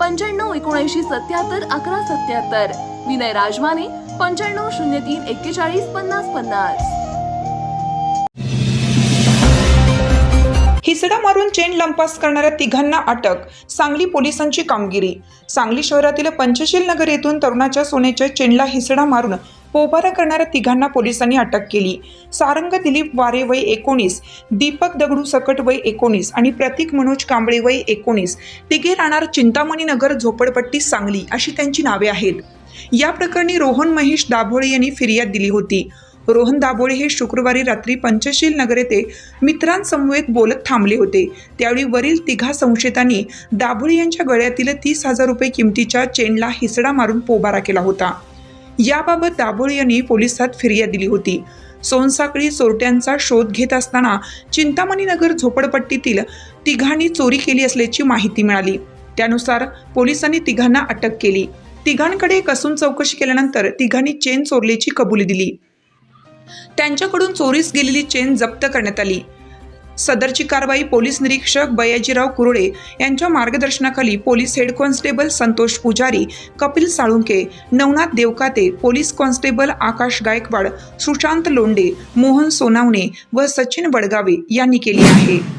पंच्याण्णव एकोणऐंशी सत्याहत्तर अकरा सत्याहत्तर. विनय राजमाने पंच्याण्णव शून्य तीन एक्केचाळीस पन्नास पन्नास. हिसडा मारून चेन लंपास करणाऱ्या तिघांना अटक सांगली पोलिसांची कामगिरी. सांगली शहरातील पंचशील नगर येथून तरुणाच्या सोन्याच्या चेनला हिसडा मारून पोबारा करणाऱ्या तिघांना पोलिसांनी अटक केली. सारंग दिलीप वारे वय एकोणीस दीपक दगडू सकट वय एकोणीस आणि प्रतीक मनोज कांबळे वय एकोणीस. तिघे राहणार चिंतामणी नगर झोपडपट्टी सांगली अशी त्यांची नावे आहेत. या प्रकरणी रोहन महेश दाभोळे यांनी फिर्याद दिली होती. रोहन दाभोळे हे शुक्रवारी रात्री पंचशील नगर येथे मित्रांसमवेत बोलत थांबले होते. त्यावेळी वरील तिघा संशयितांनी दाभोळे यांच्या गळ्यातील तीस हजार रुपये किमतीच्या चेनला हिसडा मारून पोबारा केला होता. याबाबत दाभोळ यांनी पोलिसात फिर्याद दिली होती. सोनसाखळी चोरट्यांचा शोध घेत असताना चिंतामणी नगर झोपडपट्टीतील तिघांनी चोरी केली असल्याची माहिती मिळाली. त्यानुसार पोलिसांनी तिघांना अटक केली. तिघांकडे कसून चौकशी केल्यानंतर तिघांनी चेन चोरल्याची कबुली दिली. त्यांच्याकडून चोरीस गेलेली चेन जप्त करण्यात आली. सदरची कारवाई पोलीस निरीक्षक बयाजीराव कुरडे यांच्या मार्गदर्शनाखाली police head constable Santosh Pujari Kapil Salunke Navnath Devkate police constable Akash Gaikwad Sushant Londe Mohan Sonawane व सचिन वडगावे यांनी केली आहे.